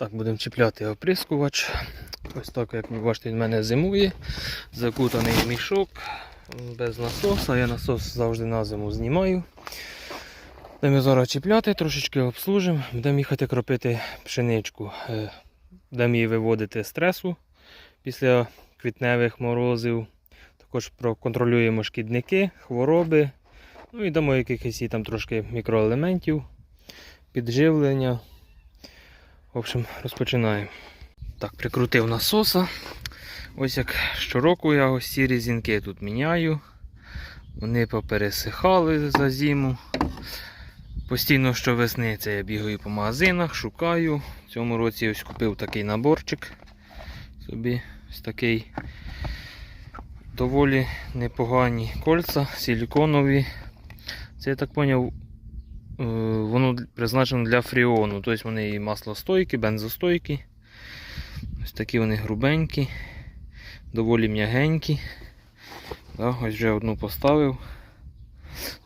Так, будемо чіпляти оприскувач. Ось так, як ви бачите, він в мене зимує. Закутаний мішок без насоса. Я насос завжди на зиму знімаю. Будемо зараз чіпляти, трошечки обслужимо, будемо їхати кропити пшеничку. Е, Будемо її виводити стресу після квітневих морозів. Також проконтролюємо шкідники, хвороби. Ну і дамо якихось там трошки мікроелементів, підживлення. В общем, розпочинаємо. Так, прикрутив насоса. Ось як щороку я ось ці різинки тут міняю. Вони попересихали за зиму. Постійно щовесни це я бігаю по магазинах, шукаю. В цьому році ось купив такий наборчик. Собі ось такий доволі непогані кольца, силіконові. Це я так зрозумів, воно призначено для фріону. Тобто вони і маслостойкі, бензостойкі. Ось такі вони грубенькі, доволі м'ягенькі. Да, ось вже одну поставив.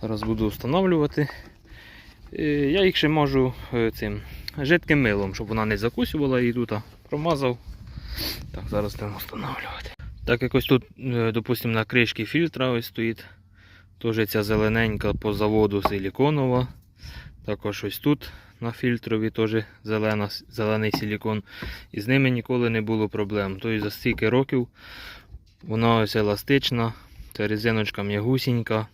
Зараз буду встановлювати. Е, Я їх ще можу е, цим жидким милом, щоб вона не закусювала її тут. Промазав. Так, зараз будемо встановлювати. Так як ось тут, е, допустимо, на кришці фільтра ось стоїть. Теж ця зелененька по заводу силіконова. Також ось тут на фільтрові теж зелена, зелений силікон. І з ними ніколи не було проблем. Тобто за стільки років вона ось еластична, ця резиночка м'ягусінька.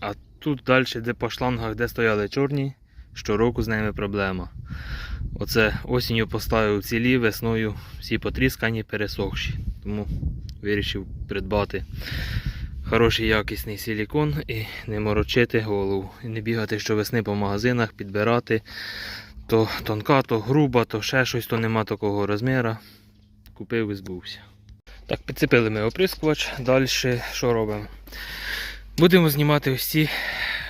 А тут далі, де по шлангах, де стояли чорні, щороку з ними проблема. Оце осінню поставив цілі, весною всі потріскані, пересохші. Тому вирішив придбати хороший якісний силікон і не морочити голову. І не бігати щовесни по магазинах, підбирати. То тонка, то груба, то ще щось, то нема такого розміру. Купив і збувся. Так, підцепили ми оприскувач. Далі що робимо? Будемо знімати ось ці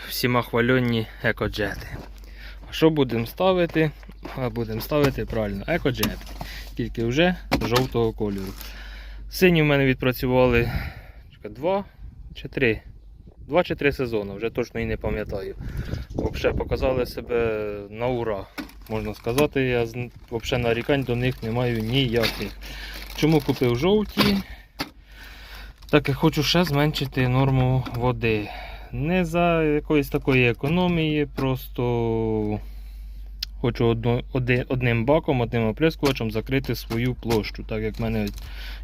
всіма хвальонні екоджети. А що будемо ставити? А будемо ставити правильно екоджет. Тільки вже жовтого кольору. Сині в мене відпрацювали два чи три. Два чи три сезони, вже точно і не пам'ятаю. Взагалі показали себе на ура. Можна сказати, я взагалі нарікань до них не маю ніяких. Чому купив жовті? Так як хочу ще зменшити норму води. Не за якоїсь такої економії, просто хочу одно, оди- одним баком, одним оприскувачем закрити свою площу. Так як мене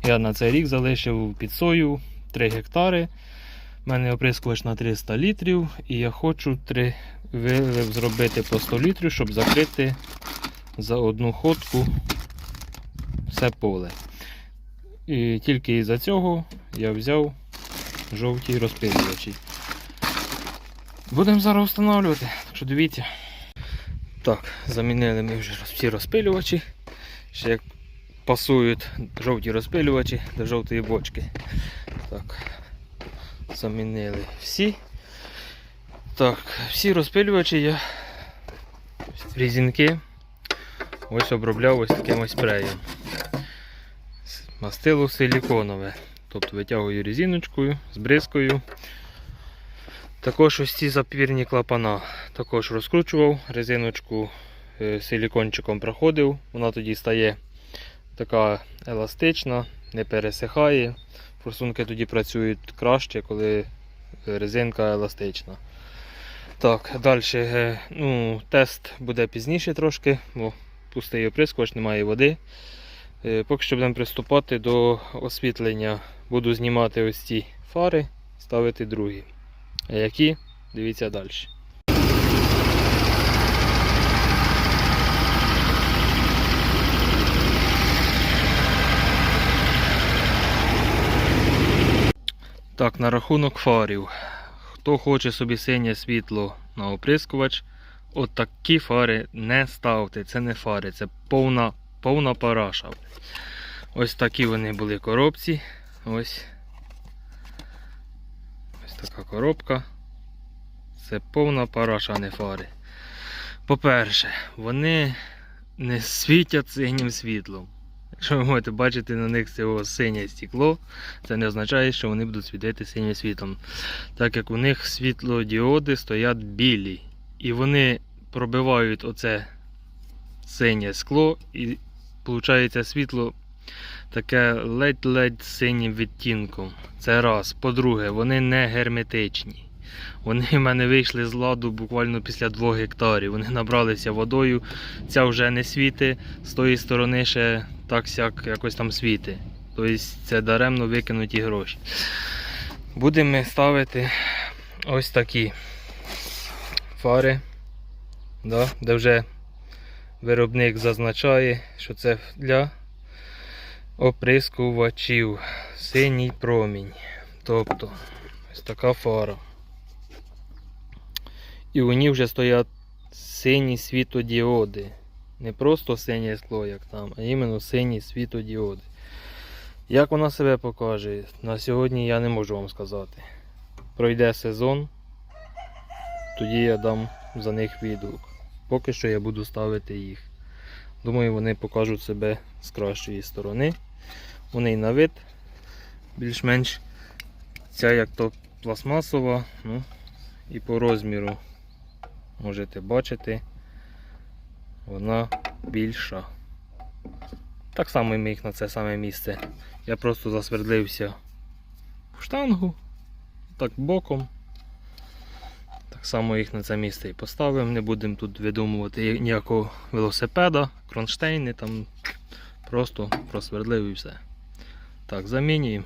я на цей рік залишив під сою 3 гектари. У мене оприскувач на 300 літрів, і я хочу 3 вилив зробити по 100 літрів, щоб закрити за одну ходку все поле. І тільки із-за цього я взяв жовті розпилювачі. Будемо зараз встановлювати, так що дивіться. Так, замінили ми вже всі розпилювачі. Ще як пасують жовті розпилювачі до жовтої бочки. Так, замінили всі. Так, всі розпилювачі я різінки ось обробляв ось таким ось спреєм. Мастило силіконове. Тобто витягую резиночкою, збризкою. Також ось ці запірні клапана також розкручував, резиночку е, силікончиком проходив, вона тоді стає така еластична, не пересихає. Форсунки тоді працюють краще, коли е, резинка еластична. Так, далі ну, тест буде пізніше трошки, бо пустий оприскувач, немає води. Е, Поки що будемо приступати до освітлення. Буду знімати ось ці фари, ставити другі. А які? Дивіться далі. Так, на рахунок фарів. Хто хоче собі синє світло на оприскувач, от такі фари не ставте. Це не фари, це повна, повна параша. Ось такі вони були коробці. Ось. Ось така коробка. Це повна параша, а не фари. По-перше, вони не світять синім світлом. Якщо ви можете бачити на них цього синє стекло, це не означає, що вони будуть світити синім світлом. Так як у них світлодіоди стоять білі. І вони пробивають оце синє скло і виходить світло таке ледь-ледь синім відтінком. Це раз. По-друге, вони не герметичні. Вони в мене вийшли з ладу буквально після 2 гектарів. Вони набралися водою. Ця вже не світи, з тої сторони ще так сяк якось там світи. Тобто це даремно викинуті гроші. Будемо ставити ось такі фари, да, де вже виробник зазначає, що це для оприскувачів. Синій промінь. Тобто ось така фара. І у ній вже стоять сині світодіоди. Не просто синє скло, як там, а іменно сині світодіоди. Як вона себе покаже, на сьогодні я не можу вам сказати. Пройде сезон, тоді я дам за них відгук. Поки що я буду ставити їх. Думаю, вони покажуть себе з кращої сторони. Вони і на вид більш-менш ця як то пластмасова, ну і по розміру можете бачити, вона більша. Так само їх на це саме місце. Я просто засвердлився в штангу, так боком. Так само їх на це місце і поставимо. Не будемо тут видумувати ніякого велосипеда, кронштейни, там просто просвердлив і все. Так, замінюємо.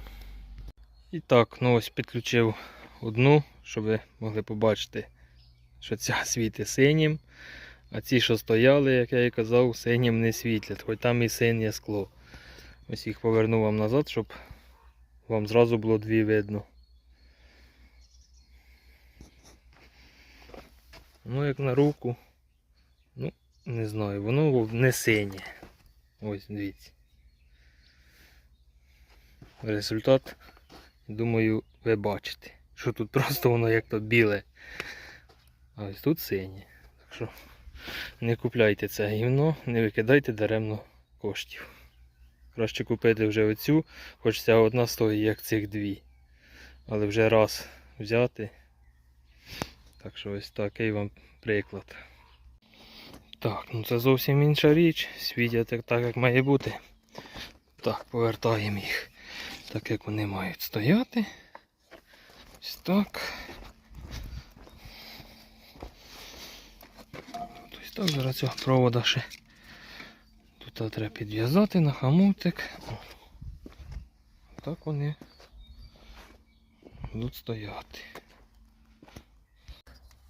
І так, ну ось підключив одну, щоб ви могли побачити, що ця світить синім. А ці, що стояли, як я і казав, синім не світлять, хоч там і синє скло. Ось їх поверну вам назад, щоб вам зразу було дві видно. Ну, як на руку, ну, не знаю, воно не синє. Ось, дивіться. Результат, думаю, ви бачите, що тут просто воно як то біле. А ось тут синє. Так що не купляйте це гівно, не викидайте даремно коштів. Краще купити вже оцю, хоч ця одна стоїть, як цих дві. Але вже раз взяти. Так що ось такий вам приклад. Так, ну це зовсім інша річ. Світять так як має бути. Так, повертаємо їх так, як вони мають стояти. Ось так. Так, зараз цього провода ще тут треба підв'язати на хамутик. Так вони будуть стояти.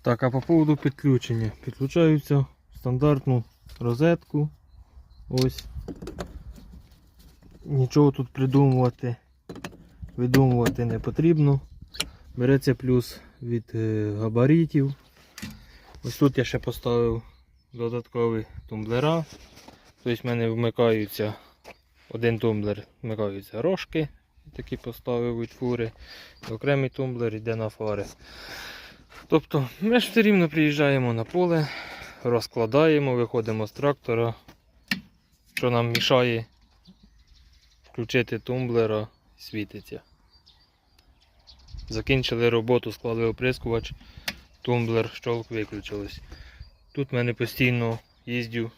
Так, а по поводу підключення. Підключаються в стандартну розетку. Ось. Нічого тут придумувати, видумувати не потрібно. Береться плюс від е, габаритів. Ось тут я ще поставив додаткові тумблера. Тобто в мене вмикаються один тумблер, вмикаються рожки, такі поставив від фури. Окремий тумблер йде на фари. Тобто ми ж все рівно приїжджаємо на поле, розкладаємо, виходимо з трактора, що нам мішає включити тумблера, світиться. Закінчили роботу, склали оприскувач, тумблер, щолк виключилось. Тут в мене постійно їздю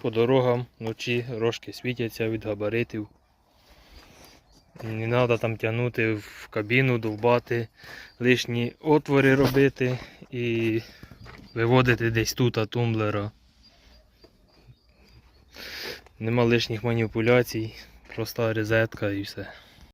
по дорогам, вночі рожки світяться від габаритів. Не треба там тягнути в кабіну, довбати, лишні отвори робити і виводити десь тут тумблера. Нема лишніх маніпуляцій, проста розетка і все.